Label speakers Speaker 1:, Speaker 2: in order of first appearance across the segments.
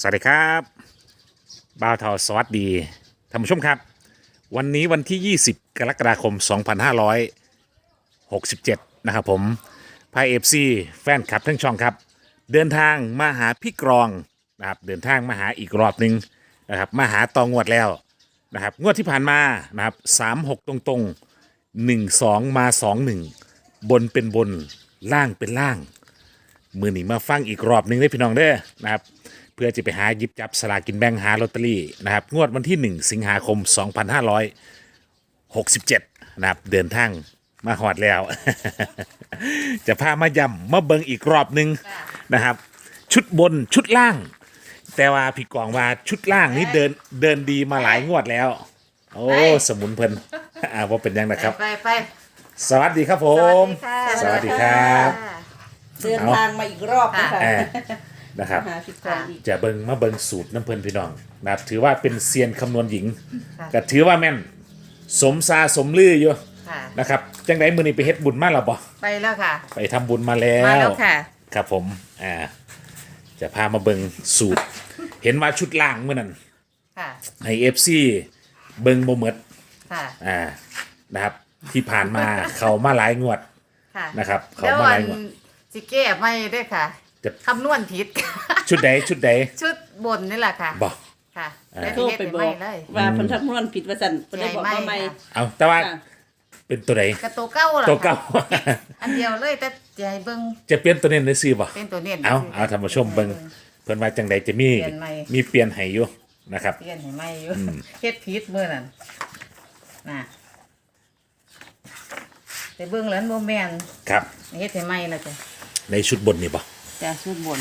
Speaker 1: สวัสดีครับบ่าวเทาสวัสดีท่านผู้ชมครับ วันนี้วันที่ 20 กรกฎาคม 2567 นะครับผมพายเอฟซีแฟนคลับทั้งช่องครับ เดินทางมาหาพี่กรองนะครับเดินทางมาหาอีกรอบหนึ่งนะครับมาหาตองวดแล้วนะครับงวดที่ผ่านมานะครับ36 ตรงๆ 1 2 มา 2 1 บนเป็นบนล่างเป็นล่าง มือหนีมาฟังอีกรอบหนึ่งได้พี่น้องเด้อนะครับ เพื่อจะไปหาหยิบจับสลากกินแบ่งหาลอตเตอรี่นะครับ งวดวันที่ 1 สิงหาคม 2567 นะครับ เดินทางมาหอดแล้ว จะพามาย่ำมาเบิงอีกรอบหนึ่งนะครับ ชุดบนชุดล่าง แต่ว่าพี่กองว่าชุดล่างนี้เดินเดินดีมาหลายงวดแล้ว โอ้สมุนเพิ่นอ่าว่าเป็นยังนะครับ
Speaker 2: ไปไป
Speaker 1: สวัสดีครับผม สวัสดีครับ
Speaker 3: เดินทางมาอีกรอบนะคะ
Speaker 1: เออ นะครับ
Speaker 3: หาพี่กรณ์อีก
Speaker 1: จะเบิงมาเบิงสูตรน้ำเพลินพี่น้องนะครับถือว่าเป็นเซียนคำนวณหญิงก็ถือว่าแม่น สมซาสมลืออยู่
Speaker 2: ค่ะ
Speaker 1: นะครับจังไดมือนี้ไปเฮ็ดบุญมาแล้วบ่
Speaker 2: ไปแล้วค่ะ
Speaker 1: ไปทำบุญมาแล้ว
Speaker 2: มาแล้วค่ะ
Speaker 1: ครับผม อ่า จะพามาเบิงสูตร เห็นว่าชุดล่างเมื่อนั้น
Speaker 2: ค่ะ
Speaker 1: ให้ FC เบิงบ่หมด
Speaker 2: ค่ะ
Speaker 1: อ่า นะครับ ที่ผ่านมา เขามาหลายงวด
Speaker 2: ค่ะ
Speaker 1: นะครับ เขา
Speaker 2: แล้ว
Speaker 1: มา
Speaker 2: วั
Speaker 1: หลานยงวด
Speaker 2: จิแก้ไม่ได้วยค่ะ
Speaker 1: จะ
Speaker 2: คำนวณผิด
Speaker 1: ชุดใดชุดใด
Speaker 2: ชุดบนนี่แหละค่ะ
Speaker 1: บ่
Speaker 2: ค่ะ
Speaker 1: อ่า
Speaker 2: แล้ว
Speaker 3: โทร
Speaker 2: ที่เฮ็ด
Speaker 3: ไป
Speaker 2: เป็น
Speaker 3: บอ
Speaker 2: ไม่
Speaker 3: ก
Speaker 2: เลย
Speaker 3: ว่าเพันทักนวลผิดว่าสันเพิ่นได้บอกว่าไม่
Speaker 2: ค่ะ
Speaker 1: เอาแต่ว่า
Speaker 3: ค่ะ
Speaker 1: เป็นตัวใด
Speaker 2: กระตัวเก้าเหรอ
Speaker 1: ตัวเก่า
Speaker 2: ค่ะอันเดียวเลยแต่ใหญ่เบิ้ง
Speaker 1: จะเปลี่ยนตัวเน้นได้ซื้อบ่
Speaker 2: เป็นตัวเน้น
Speaker 1: เอาเอาท่านผู้ชมเบิ่งเพิ่นว่าจังใดจะมี
Speaker 2: เปลี่ยนใหม่
Speaker 1: มีเปลี่ยนให้อยู่นะครับ
Speaker 2: เปลี่ยนให้ไม่อยู่เฮ็ดผิดเมื่อนั้นน่ะแต่เบิ้งแล้วโมแมน
Speaker 1: ครับ
Speaker 2: เฮ็ดให้ไม่แล้วจ้ะ
Speaker 1: ในชุดบนนี่บ่
Speaker 2: จ้ะชุดบน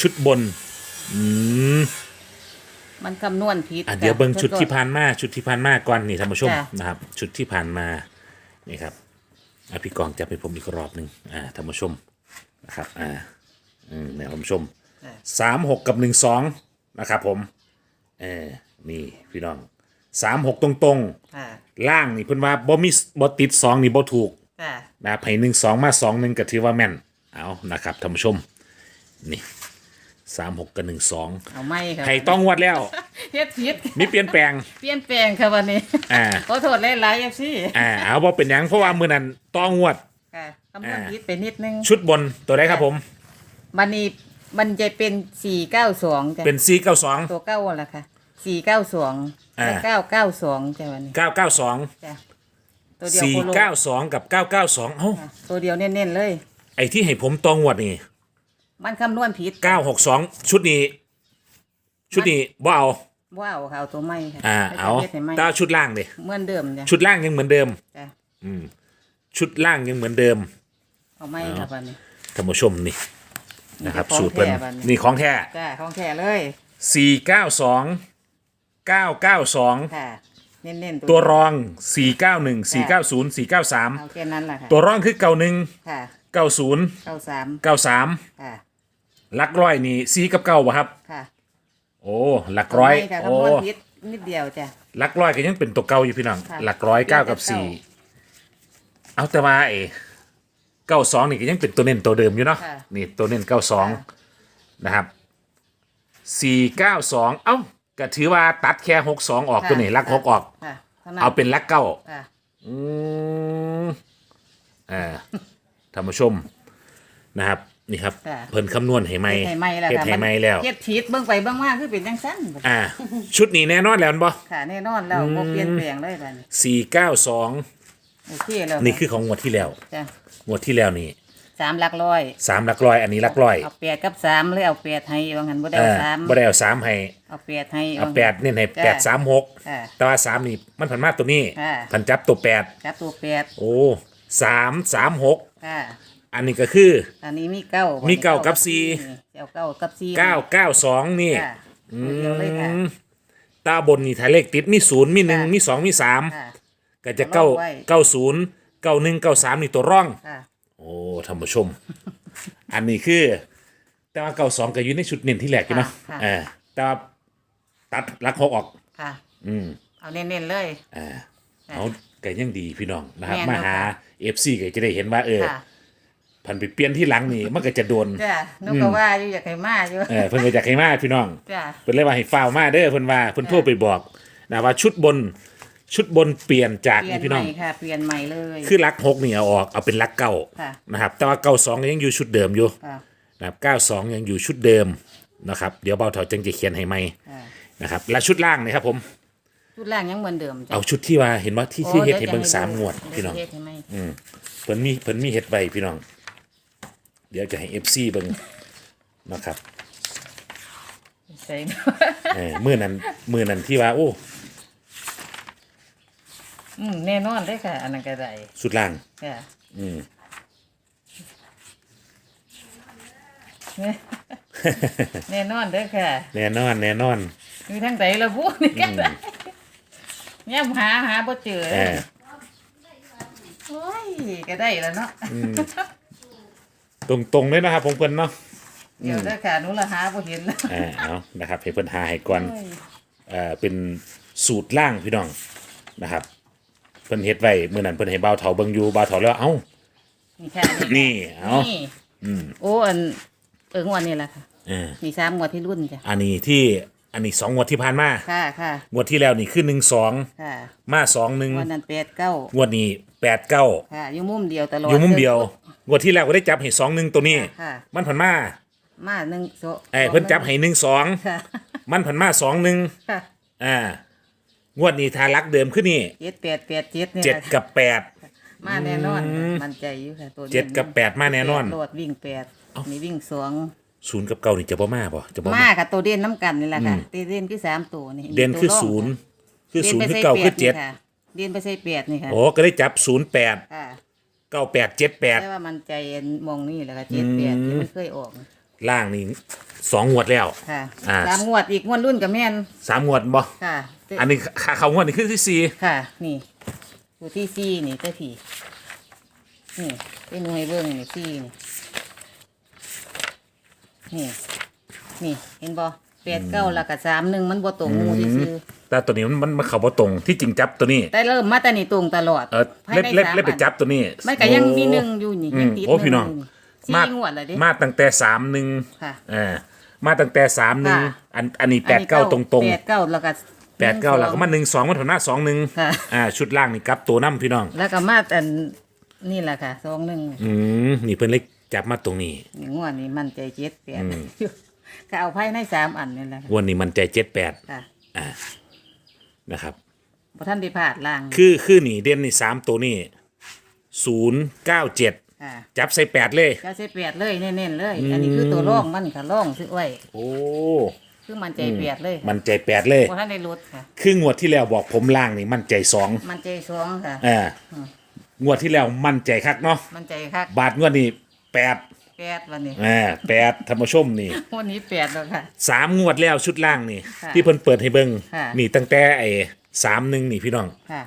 Speaker 1: ชุดบน อืม
Speaker 2: มันคำนวณผิด
Speaker 1: อะเดี๋ยว
Speaker 2: จ้ะ
Speaker 1: เบิ่งชุดที่ผ่านมาชุดที่ผ่านมาก่อนนี่ท่านผู้ชม
Speaker 2: จ้ะ
Speaker 1: นะครับ ชุดที่ผ่านมานี่ครับอะพี่กองจะไปผมอีกรอบหนึงอ่าท่านผู้ชมนะครับ อ่า อืมเนี่ยท่านผู้ชมสามหกกับหนึ่งสองนะครับ ผม เออนี่พี่น้องสามหกตรง
Speaker 2: ค่ะ
Speaker 1: ๆล่างนี่เพิ่นว่าบ่มีบ่ติดสองนี่บ่ถูก
Speaker 2: ค่ะ
Speaker 1: นะครับให้หนึ่งสองมาสองหนึ่งก็ถือว่าแม่น เอานะครับท่านผู้ชม นี่สามหกกับหนึ่งสอง
Speaker 2: เอาไม่ค่ะ
Speaker 1: ให้ต้องวัดแล้ว
Speaker 2: เฮ็ดผิด
Speaker 1: มีเปลี่ยนแปลง
Speaker 2: เปลี่ยนแปลงค่ะวันนี้
Speaker 1: อ่า
Speaker 2: ขอโทษหลายๆเอฟซี
Speaker 1: อ่าเอาว่าเป็นหยังเพราะว่ามือนั้นต้องงวด
Speaker 2: ค่ะคำนวณผิดไปนิดนึง
Speaker 1: ชุดบนตัวใดครับผม
Speaker 2: วันนี้มันจะเป็นสี่เก้าสองจ้ะ
Speaker 1: เป็นสี่เก้าสอง
Speaker 2: ตัวเก้าแหละค่ะสี่เก้าสอง
Speaker 1: อ่า
Speaker 2: เก้าเก้าสองจ้ะวันนี้
Speaker 1: เก้าเก้าสอง
Speaker 2: จ้ะตัวเดียว
Speaker 1: สี่
Speaker 2: โคโล
Speaker 1: เก้าสองกับเก้าเก้าสองเอ้า
Speaker 2: ค่ะตัวเดียวเน้นๆเลย
Speaker 1: ไอ้ที่ให้ผมต้องงวดนี่
Speaker 2: มันคำนวณผิด
Speaker 1: เก้าหกสองชุดนี้ ชุดนี้บ่เอา
Speaker 2: ว้าวค่ะเอาตัวไม่ค่ะ
Speaker 1: อ่าเอา
Speaker 2: ฮ็ดให้ไม่
Speaker 1: แต้าชุดล่างดิ
Speaker 2: เหมือนเดิมจ้ะ
Speaker 1: ชุดล่างยังเหมือนเดิม
Speaker 2: จ้ะ
Speaker 1: ชุดล่างยังเหมือนเดิม
Speaker 2: เอาไม่ค่ะวันนี้
Speaker 1: ท่านผู้ชมนี่นะครับ
Speaker 2: ของ
Speaker 1: สูตรเพิ่น
Speaker 2: แท้บัดนี้
Speaker 1: นี่ของแท้
Speaker 2: จ้ะของแท้เลย
Speaker 1: สี่เก้าสองเก้าเก้าสอง
Speaker 2: ค่ะเน้นๆ
Speaker 1: ตัวรองสี่เก้าหนึ่งสี่เก้าศูนย์สี่เก้าสาม
Speaker 2: เอาแค่นั้นแหละค่ะ
Speaker 1: ตัวรองคือเก้าหนึ่ง
Speaker 2: ค่ะ
Speaker 1: เก้าศูนย์
Speaker 2: เก้าสาม
Speaker 1: เก้าสาม
Speaker 2: ค่ะ
Speaker 1: หลักร้อยนี่สี่กับเก้าป่ะครับ
Speaker 2: ค่ะ
Speaker 1: โอ้หลักร้อย
Speaker 2: เาไม่ค่ะ
Speaker 1: โอ้
Speaker 2: คำนวณผิดนิดเดียวจ้ะ
Speaker 1: หลักร้อยก็ยังเป็นตัวเก้าอยู่พี่น้อง
Speaker 2: ค่ะ
Speaker 1: หลักร้อยเก้ากับ
Speaker 2: เก้า
Speaker 1: สี่เอาแต่ว่าเอเก้าสองนี่ก็ยังเป็นตัวเน้นตัวเดิมอยู่เนาะ
Speaker 2: ค่ะ
Speaker 1: นี่ตัวเน้นเก้าสอง
Speaker 2: ค่ะ
Speaker 1: นะครับสี่เก้าสองเอ้าก็ถือว่าตัดแค่หกสองออกตัวนี้ลักหกออก
Speaker 2: ค่ะท่นั้น
Speaker 1: เอาเป็นลักเก้า
Speaker 2: ค่ะ
Speaker 1: อืมอ่าท่านผู้ชมนะครับ นี่ครับ
Speaker 2: ค่ะ
Speaker 1: เพิ่นคำนวณให้ไหม
Speaker 2: เฮ็ดให้ไม่แล้ว
Speaker 1: เฮ็ด
Speaker 2: ค่ะ
Speaker 1: ให้ไหมแล้ว
Speaker 2: เฮ็ดผิดเบิ่งไปเบิ่งมาคือเป็นจังซั่น
Speaker 1: อ่า ชุดนี้แน่นอนแล้วบ่
Speaker 2: ค่ะแน่นอนแล้วบ่เปลี่ยนแปลงเลยบัดนี้
Speaker 1: สี่เก้าสอง
Speaker 2: โอเคแล้ว
Speaker 1: นี่คือของงวดที่แล้ว
Speaker 2: จ้ะ
Speaker 1: งวดที่แล้วนี่
Speaker 2: สามหลักร้อย
Speaker 1: สามหลักร้อยอันนี้หลักร้อย
Speaker 2: เอาแปดกับสามเลยเอาแปดให้ว่างั้นบ่ได้
Speaker 1: เอ
Speaker 2: เอา
Speaker 1: อ
Speaker 2: สาม
Speaker 1: บ่ได้เอาสามให้
Speaker 2: เอาแปดให้
Speaker 1: เอาแปดเนี่ยให้
Speaker 2: จ้ะ
Speaker 1: แปดสามหก
Speaker 2: ค่ะ
Speaker 1: แต่ว่าสามนี่มันผันมาตัวนี้
Speaker 2: ค่ะ
Speaker 1: ผันจับตัวแปด
Speaker 2: กับตัวแปด
Speaker 1: โอ้สามสามหก
Speaker 2: ค่ะ
Speaker 1: อันนี้ก็คือ
Speaker 2: อันนี้มีเก้า
Speaker 1: มี
Speaker 2: มี
Speaker 1: เก้ากับสี่
Speaker 2: เอาเก้ากับสี่
Speaker 1: เก้าเก้าสองนี่
Speaker 2: ค่ะตัวเดียวเลยค่ะ
Speaker 1: อืมตาบนนี่ถ่ายเลขติดมีศูนย์มีหนึ่ง
Speaker 2: ค่ะ
Speaker 1: มีสองมีสาม
Speaker 2: ค่ะ
Speaker 1: ก็จะเก้า
Speaker 2: เอาไว้
Speaker 1: เก้าศูนย์เก้าหนึ่งเก้าสามนี่ตัวร่อง
Speaker 2: ค่ะ
Speaker 1: โอ้ท่านผู้ชม อันนี้คือ แต่ว่าเก้าสองก็อยู่ในชุดเน้นที่แหลกอยู่เนาะ
Speaker 2: ค่ะ
Speaker 1: เออแต่ว่าตัดลักหกออก
Speaker 2: ค่ะ
Speaker 1: อืม
Speaker 2: เอาเน้นๆเลย
Speaker 1: อ่า
Speaker 2: ค่ะ
Speaker 1: เอาก็ยังดีพี่น้องนะครับ
Speaker 2: แม่น
Speaker 1: มาหา
Speaker 2: ค่ะ
Speaker 1: เอฟซีก็จะได้เห็นว่าเออ
Speaker 2: ค่ะ
Speaker 1: พันไปเปลี่ยนที่หลังนี่มันก็จะโดน
Speaker 2: จ้ะนกก็ว่าอยู่อยากให้มาอยู่
Speaker 1: เออเพิ่นก็อยากให้มาพี่น้อง
Speaker 2: จ้ะ
Speaker 1: เพิ่นเลยว่าให้ฟ้าวมาเด้อเพิ่นว่าเพิ่นโทรไปบอกนะว่าชุดบนชุดบนเปลี่ยนจาก
Speaker 2: เปลี่ย
Speaker 1: นี่
Speaker 2: น
Speaker 1: พี่
Speaker 2: ให
Speaker 1: น้อ
Speaker 2: ม่
Speaker 1: ง
Speaker 2: ค่ะ เปลี่ยนใหม่เลย
Speaker 1: คือลักหกนี่เอาออกเอาเป็นลักเก้า
Speaker 2: ค่ะ
Speaker 1: นะครับแต่ว่าเก้าสองยังอยู่ชุดเดิมอยู่
Speaker 2: ค่ะ
Speaker 1: นะครับเก้าสองยังอยู่ชุดเดิมนะครับเดี๋ยวเบาเถาจังจะเขียนให้ใหม่
Speaker 2: ค่ะ
Speaker 1: นะครับและชุดล่างนี่ครับผม
Speaker 2: ชุดล่างยังเหมือนเดิมจ้ะ
Speaker 1: เอาชุดที่ว่าเห็นว่าที่ที่
Speaker 2: โอ้
Speaker 1: เฮ็ดให้
Speaker 2: ยว
Speaker 1: เบิ่ง
Speaker 2: จะ
Speaker 1: สามงวด
Speaker 2: เยว
Speaker 1: พี่น้อง
Speaker 2: จะเฮ็ดให้ไหม
Speaker 1: อืมเพิ่นมีเพิ่นมีเฮ็ดไว้พี่น้อง เดี๋ยวจะให้ FC เบิ่งนะครับ
Speaker 2: ใส่
Speaker 1: เออมื้อนั้นมื้อนั้นที่ว่าโอ้
Speaker 2: อืมแน่นอนเลยค่ะ อันนั้นก็ได้
Speaker 1: ชุดล่าง
Speaker 2: ค่ะ
Speaker 1: อืม
Speaker 2: แน่นอนเด้อค่ะ
Speaker 1: แน่นอน แน่นอน
Speaker 2: มีทั้งใดระบุนี่ก็ได้เนี่ยหาหาบ่เจอ
Speaker 1: เออ
Speaker 2: โอ้ยก็ได้แล้วเนาะ
Speaker 1: ตรง ตรงๆเลยนะครับผมเพิ่นเนาะ
Speaker 2: เดี๋ยวเด้อค่ะหนูละหาบ่เห็นแล้ว
Speaker 1: อ่าเอานะครับให้เพิ่นหาให้ก่อน
Speaker 2: โอ้ย
Speaker 1: เอ่อเป็นสูตรล่างพี่น้องนะครับเพิ่นเฮ็ดไว้มื้อนั้นเพิ่นให้บ่าวเฒ่าเบิ่งอยู่บ่าวเฒ่าแล้วเอ้า
Speaker 2: นี่ค่ะ
Speaker 1: นี่เอา
Speaker 2: นี่
Speaker 1: อืม
Speaker 2: โอ้อันเอองวดนี่แหละค่ะ
Speaker 1: เออ
Speaker 2: มีสามงวดที่รุ่นจ้ะ
Speaker 1: อันนี้ที่อันนี้สองงวดที่ผ่านมา
Speaker 2: ค่ะค่ะ
Speaker 1: งวดที่แล้วนี่คือ1 2
Speaker 2: ค่ะ
Speaker 1: มาสองหนึ่ง
Speaker 2: วันนั้นแปดเก้าง
Speaker 1: วดนี้ แปดเก้า
Speaker 2: ค่ะอยู่มุมเดียวตลอด
Speaker 1: อยู่มุมเดียวงวดที่แล้วก็ได้จับให้สองหนึ่งตัวนี้
Speaker 2: ค่ะ
Speaker 1: มันผันมา
Speaker 2: มาหนึ่งโซ
Speaker 1: เอ้ยเพิ่นจับให้หนึ่งสอง
Speaker 2: ค่ะ
Speaker 1: มันผันมาสองหนึ่ง
Speaker 2: ค่ะ
Speaker 1: อ่างวดนี้ทารักเดิมขึ้นนี่
Speaker 2: เจ็ดแปดแปดเจ็ดเนี่ย
Speaker 1: เจ็ดกับแปด
Speaker 2: มาแน่นอนมันใจอยู่ค่ะตัวนี้
Speaker 1: เจ็ดกับแปดมาแน่นอน
Speaker 2: โลดวิ่งแปดนี่วิ่งสอง
Speaker 1: ศูนย์กับเก้านี่จะบ่มาบ่จะบ่
Speaker 2: มา
Speaker 1: มา
Speaker 2: กับตัวเด่นน้ำกันนี่แหละค่ะ
Speaker 1: อืม
Speaker 2: ตัวเด่นคือสามตัวนี่
Speaker 1: เด่นคือ
Speaker 2: ตัวรง
Speaker 1: ศูนย์คือ
Speaker 2: เด่
Speaker 1: ศูนย์
Speaker 2: ไป
Speaker 1: คือ
Speaker 2: ใส่
Speaker 1: เก้า
Speaker 2: แป
Speaker 1: คือเจ็ด
Speaker 2: นี่ค่ะ เด่นไปใส่แปดนี่ค่ะ
Speaker 1: โอ้ก็ได้จับศูนย์แปด
Speaker 2: ค่ะ
Speaker 1: เก้าแปดเจ็ดแปด
Speaker 2: แต่ว่ามันใจมองนี่แหละค่ะเจ็ดแปดที่ไม่เคยออก
Speaker 1: ล่างนี่สองงวดแล้ว
Speaker 2: ค่ะ
Speaker 1: อ่า
Speaker 2: สามงวดอีกงวดรุ่นกับแม่น
Speaker 1: สามงวดบ่
Speaker 2: ค่ะ
Speaker 1: อันนี้ขาเขางวดนี่คือที่สี่
Speaker 2: ค่ะ นี่ตัวที่สี่นี่เจ้าผีนี่เป็นหน่วยเบิ้งนี่สี่นี่นี่นี่เห็นบ่แปดเก้าแล้วก็สามหนึ่งมันบ่ตรงหมูที่ซื้อ
Speaker 1: แต่ตัวนี้มันมันมันเขาบ่ตรงที่จริงจับตัวนี้
Speaker 2: แต่เริ่มมาแต่นี่ตรงตลอด
Speaker 1: เออ
Speaker 2: ภาย
Speaker 1: เล็บ
Speaker 2: ใน
Speaker 1: เล็บ
Speaker 2: สาม
Speaker 1: เล็บไป
Speaker 2: อัน
Speaker 1: จับตัวนี้
Speaker 2: มันก็ยังมี
Speaker 1: โอ้
Speaker 2: หนึ่งอยู่นี่
Speaker 1: อืม
Speaker 2: ยังติด
Speaker 1: โอ้
Speaker 2: ห
Speaker 1: พี่น้อง
Speaker 2: ยู่
Speaker 1: มา
Speaker 2: สี่งวดแล้วเดิ
Speaker 1: มาตั้งแต่สามหนึ่ง
Speaker 2: ค่ะ
Speaker 1: เออมาตั้งแต่สามหนึ่ง
Speaker 2: ค่ะ
Speaker 1: อันอันนี้แปดเก้าตรงตรง
Speaker 2: แปดเก้าแล้วก็
Speaker 1: แปดเก้าแล้วก็มาหนึ่งสองมันถหน้าสองหนึ่ง
Speaker 2: ค่ะ
Speaker 1: อ่าชุดล่างนี่กลับตัวน้ำพี่น้อง
Speaker 2: แล้วก็มาอันนี่แหละค่ะสองหนึ่ง
Speaker 1: อืมนี่เพิ่นเล็กจับมาตรงนี้
Speaker 2: นี่งวดนี้มันใจเจ็ดแปดก็เอาไพ่ในสามอันนี่แหละค่ะ
Speaker 1: วันนี้มันใจเจ็ดแปด
Speaker 2: ค่ะ
Speaker 1: อ่า นะครับ
Speaker 2: พอท่านได้พลาดล่าง
Speaker 1: คือคือนี่เด่นนี่สามตัวนี่ศูนย์เก้าเจ็ด
Speaker 2: ค่ะ
Speaker 1: จับใส่แปดเลย
Speaker 2: เจ้าใช้แปดเลยเน้นๆเลย อันนี้คือตัวร่องมันค่ะร่องซื้อไว้
Speaker 1: โอ้
Speaker 2: คือมันใจแปดเลย
Speaker 1: มันใจแปดเลย
Speaker 2: พอท่านได้ลดค่ะ
Speaker 1: คืองวดที่แล้วบอกผมล่างนี่มันใจสอง
Speaker 2: มันใจสองค่ะ
Speaker 1: อ่างวดที่แล้วมันใจคักเนาะ
Speaker 2: มันใจคัก
Speaker 1: บาทงวดนี้แปด
Speaker 2: แปดวันนี้
Speaker 1: อ่าแปดธรรมชมนี่
Speaker 2: วันนี้แปดแล้วค่ะ
Speaker 1: สามงวดแล้วชุดล่างนี่
Speaker 2: ค่ะ
Speaker 1: ที่เพิ่นเปิดให้เบิ่ง
Speaker 2: ค่ะ
Speaker 1: นี่ตั้งแต่ไอ้สามหนึ่งนี่พี่น้อง
Speaker 2: ค่ะ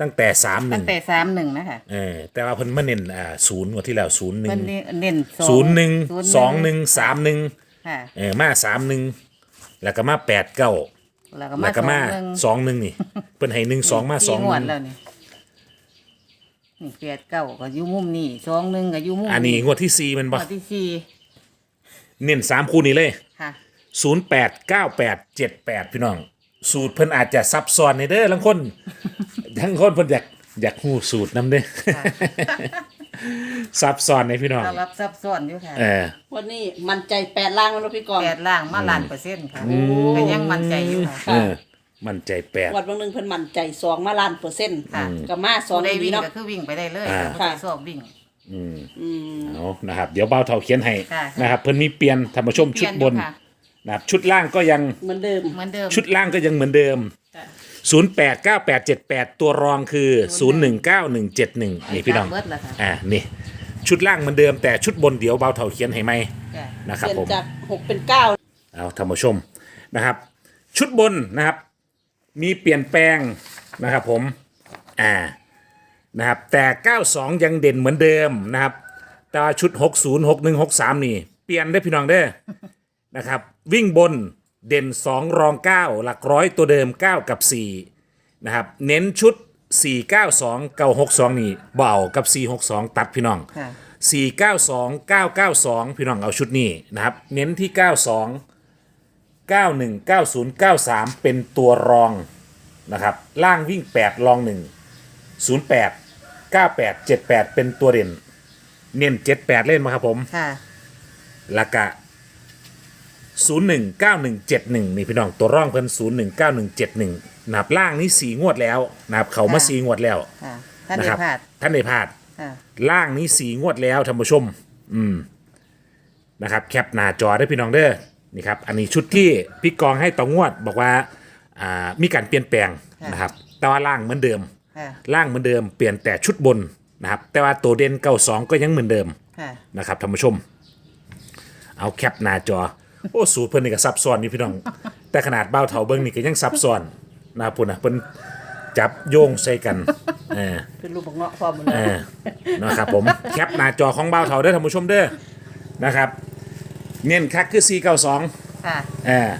Speaker 1: ตั้งแต่สามห
Speaker 2: ตั้
Speaker 1: นึ่
Speaker 2: ง
Speaker 1: ง
Speaker 2: แต่สามหนึ่งนะคะ
Speaker 1: เออแต่ว่าเพิ่นมาเน้นอ่าศูนย์งวดที่แล้วศูนย์หนึ่
Speaker 2: เพิ่
Speaker 1: ง
Speaker 2: นเน้นสอง
Speaker 1: ศูนย์หนึ่งสองหนึ่งสามหนึ่ง
Speaker 2: ค่ะ
Speaker 1: เออมาสามหนึ่งแล้วก็มาแปดเก้า
Speaker 2: แล้วก็
Speaker 1: แล้วก็
Speaker 2: มา
Speaker 1: มา
Speaker 2: สองหนึ่ง
Speaker 1: สองหนึ่งนี่ เพิ่นให้หนึ่งสองมาสอง
Speaker 2: ง
Speaker 1: ห
Speaker 2: วด
Speaker 1: นึ่ง
Speaker 2: แล้วนี่นี่ แปดเก้าก็อยู่มุมนี่สองหนึ่งก็อยู่มุม
Speaker 1: อันนี้งวดที่สี่มัน
Speaker 2: ง
Speaker 1: บ่
Speaker 2: วดที่สี่
Speaker 1: เน้นสามคู่นี้เลย
Speaker 2: ค่ะ
Speaker 1: ศูนย์แปดเก้าแปดเจ็ดแปดพี่น้อง สูตรเพิ่นอาจจะซับซ้อนในเด้อลังคน ทั้งคนเพิ่นอยากอยากหู้สูตรนำเด้อซับซ้อนในพี่น้อง
Speaker 2: เรารับซับซ้อนอยู่ค่ะ
Speaker 1: เออ
Speaker 3: วันนี้มันใจแปดล่างแล้วเนาะพี่กอง
Speaker 2: แปดล่างมาล้านเปอร์เซ็นต์ค่ะก็ยังมั่นใจอยู่ค่ะ
Speaker 1: เออ มันใจแปด
Speaker 3: วัดบางหนึงเพิ่นมันใจสองมาล้านเปอร์เซ็นต์
Speaker 2: ค่ะ
Speaker 3: กับมาสอง
Speaker 2: ได้
Speaker 3: ได้
Speaker 2: วิ่ง
Speaker 3: เนาะ
Speaker 2: ก็คือวิ่งไปได้เลย
Speaker 1: อ่า
Speaker 2: บ่ได้สอบวิ่ง
Speaker 3: อืม
Speaker 1: เอานะครับ เดี๋ยวเบาเท่าเขียนให้
Speaker 2: ค่ะ
Speaker 1: นะครับ เพิ่นมีเปลี่ยนธรรมชมชุดบน
Speaker 2: เปลี่ยนอยู่ค่ะ
Speaker 1: นะครับชุดล่างก็ยัง
Speaker 3: เหมือนเดิม
Speaker 2: เหมือนเดิม
Speaker 1: ชุดล่างก็ยังเหมือนเดิม
Speaker 3: ค่ะ
Speaker 1: 089878 ตัวรองคือ 019171นี่พี่น้อง
Speaker 2: เบิดแล้วค่ะ
Speaker 1: อ่านี่ ชุดล่างเหมือนเดิมแต่ชุดบนเดี๋ยวเบาเท่าเขียนให้ไหม
Speaker 2: จ้ะ
Speaker 1: นะค
Speaker 3: เป
Speaker 1: รับ
Speaker 3: ลี่ยน
Speaker 1: ผม
Speaker 3: จากหกเป็นเก้า
Speaker 1: เอาท่านผู้ชมนะครับ ชุดบนนะครับ มีเปลี่ยนแปลงนะครับผม อ่า นะครับ แต่ 92 ยังเด่นเหมือนเดิมนะครับ แต่ว่าชุด 60 61 63 นี่ เปลี่ยนได้อพี่น้องเด้อ นะครับ วิ่งบนเด่น 2 รอง 9 หลักร้อยตัวเดิม 9 กับ 4 นะครับ เน้นชุด 492 962 นี่เบเอากับ 462 ตัดพี่น้อง
Speaker 2: ค่ะ
Speaker 1: 492 992 พี่น้องเอาชุดนี้นะครับ เน้นที่ 92 91 90 93 เป็นตัวรองนะครับ ล่างวิ่ง 8 รอง 1 08 98 78 เป็นตัวเด่น เน้น78 เล่นมาครับผม
Speaker 2: ค่ะ
Speaker 1: แล้วก็019171 นี่พี่น้องตัวร่องเพิ่น019171นะครับล่างนี่สีงวดแล้วนะครับเขามา
Speaker 2: ค่ะ
Speaker 1: สีงวดแล้ว
Speaker 2: ค่ะท่าน
Speaker 1: นะ
Speaker 2: ได้
Speaker 1: ครับ
Speaker 2: พลาด
Speaker 1: ท่านได้พลาด
Speaker 2: ค่ะ
Speaker 1: ล่างนี้สีงวดแล้วท่านผู้ชม อืม นะครับ แคปหน้าจอได้พี่น้องเด้อ นี่ครับ อันนี้ชุดที่พี่กองให้ต่องวดบอกว่าอ่ามีการเปลี่ยนแปลงนะครับ แต่ว่าล่างเหมือนเดิม
Speaker 2: ค่ะ
Speaker 1: ล่างเหมือนเดิมเปลี่ยนแต่ชุดบนนะครับ แต่ว่าตัวเด่นเก้าสองก็ยังเหมือนเดิม
Speaker 2: ค่ะ
Speaker 1: นะครับท่านผู้ชม เอาแคปหน้าจอ โอ้สูตรเพิ่นนี่ก็ซับซ้อนนี่พี่น้อง แต่ขนาดเบ้าเถาเบิ้งนี่ก็ยังซับซ้อนนะพุ่นนะเพิ่นจับโยงใส่กันเออ
Speaker 3: เป็นรูปบักเงาะพร้อมหมด
Speaker 1: เอ
Speaker 3: เลย
Speaker 1: อนะครับผมแคปหน้าจอของเบ้าเถาเด้อท่านผู้ชมเด้อนะครับ เน้นคักคือ492
Speaker 2: ค่ะ
Speaker 1: เออ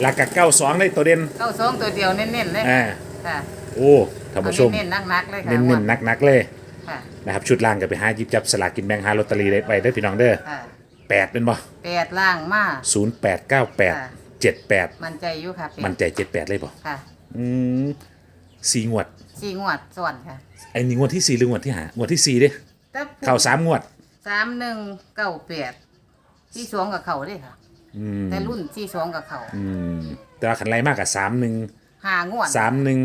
Speaker 1: หลักกับ92ได้ตัวเด่น
Speaker 2: เก้าสองตัวเดียวเน้นๆเลย
Speaker 1: เออ
Speaker 2: ค่ะ
Speaker 1: โอ้ท่านผู้ชม
Speaker 2: เน้นๆนักๆเลยค่ะ
Speaker 1: เน้นๆหนักๆเลย
Speaker 2: ค่ะ
Speaker 1: นะครับชุดล่างก็ไปหาหยิบจับสลากกินแบ่งหาลอตเตอรี่ได้ไปได้อพี่น้องเด้อ
Speaker 2: ค่ะ
Speaker 1: แปดเป็นบ่
Speaker 2: แปดล่างมา
Speaker 1: ศูนย์แปดเก้าแปด
Speaker 2: ค่ะ
Speaker 1: เจ็ดแปด
Speaker 2: มันใจอยู่ค่ะเป็
Speaker 1: มันใจเจ็ดแปดเลยป่ะ
Speaker 2: ค่ะ
Speaker 1: อืมสี่งวด
Speaker 2: สี่งวดส่วนค่ะ
Speaker 1: ไอ้นี่งวดที่สี่หรืองวดที่หางวดที่สี่เด้
Speaker 2: แต่
Speaker 1: เข่าสามงวด
Speaker 2: สามหนึ่งเก้าแปด ที่สองกับเขาเด้ค่ะ
Speaker 1: อืม
Speaker 2: แต่รุ่นที่สองกับเขา
Speaker 1: อืมแต่ว่าขันไรมากกับสามหนึ่ง
Speaker 2: หางวด
Speaker 1: สามหนึ่ง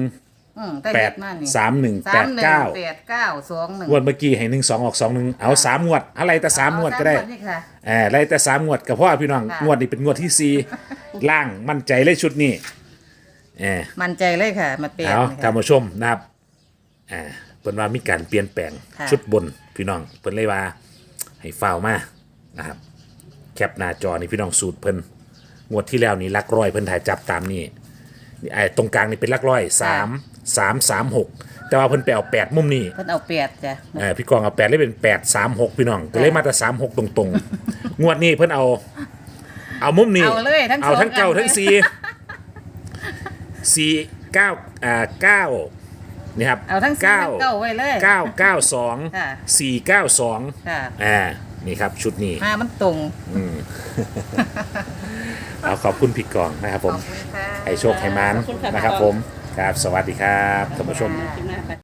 Speaker 2: อืมแต่
Speaker 1: แป
Speaker 2: เด็
Speaker 1: ด
Speaker 2: ดมากนี่
Speaker 1: สามหนึ่ง
Speaker 2: สา
Speaker 1: แป
Speaker 2: ม
Speaker 1: ด
Speaker 2: หนึ่ง
Speaker 1: เก้า
Speaker 2: แปดเก้าสองหนึ่ง
Speaker 1: งวดเมื่อกี้ให้หนึ่งสองออกสองหนึ่งเอาสามงวดอะไรแต่สามงวดก็ได้
Speaker 2: เอาสามงวนี่ค่ะ
Speaker 1: เอออะไรแต่สามงวดกับพ่อพี่น้อง
Speaker 2: ค่ะ
Speaker 1: งวดนี้เป็นงวดที่สี่ล่างมั่นใจเลยชุดนี้เออ
Speaker 2: มันใจเลยค่ะมาเปลี่ยน
Speaker 1: เอา
Speaker 2: นี่
Speaker 1: ท่าน
Speaker 2: ค่ะ
Speaker 1: ผู้ชมนะครับอ่าเพิ่นว่ามีการเปลี่ยนแปลง
Speaker 2: ค่ะ
Speaker 1: ชุดบนพี่น้องเพิ่นเลยว่าให้ฟาวมานะครับแค ปหน้าจอนี่พี่น้องสูตรเพิ่นงวดที่แล้วนี่ลักร้อยเพิ่นถ่ายจับตามนี่นี่ไอ้ตรงกลางนี่เป็นลักร้อยสามสามสามหกแต่ว่าเพิ่นไปเอาแปดมุมนี่
Speaker 2: เพิ่นเอาแปดจ้ะ
Speaker 1: เออพี่กองเอาแปดเลยเป็นแปดสามหกพี่น้องก็เลยมาแต่สามหกตรงๆ งวดนี้เพิ่นเอา เอามุมนี้
Speaker 2: เอาเลยทั้ง
Speaker 1: เอา
Speaker 2: สอง
Speaker 1: ทั้งเก้า
Speaker 2: อัน
Speaker 1: ทั้งสี่สี่เก้าอ่าเก้านี่ครับ
Speaker 2: เอาทั้งสี่
Speaker 1: เก้า
Speaker 2: ทั้งเก้าไว้เลย
Speaker 1: เก้าเก้าสอง
Speaker 2: ค่ะ
Speaker 1: สี่เก้าสอง
Speaker 2: ค่ะ
Speaker 1: อ่า นี่ครับชุดนี้
Speaker 2: มามันตรง
Speaker 1: เอาขอบคุณพี่กองนะครับผม
Speaker 2: ขอบคุณค่ะ
Speaker 1: ให้โชคให้มานนะครับผม ครับ สวัสดีครับท่านผู้ชม
Speaker 3: คลิปหน้าค่ะ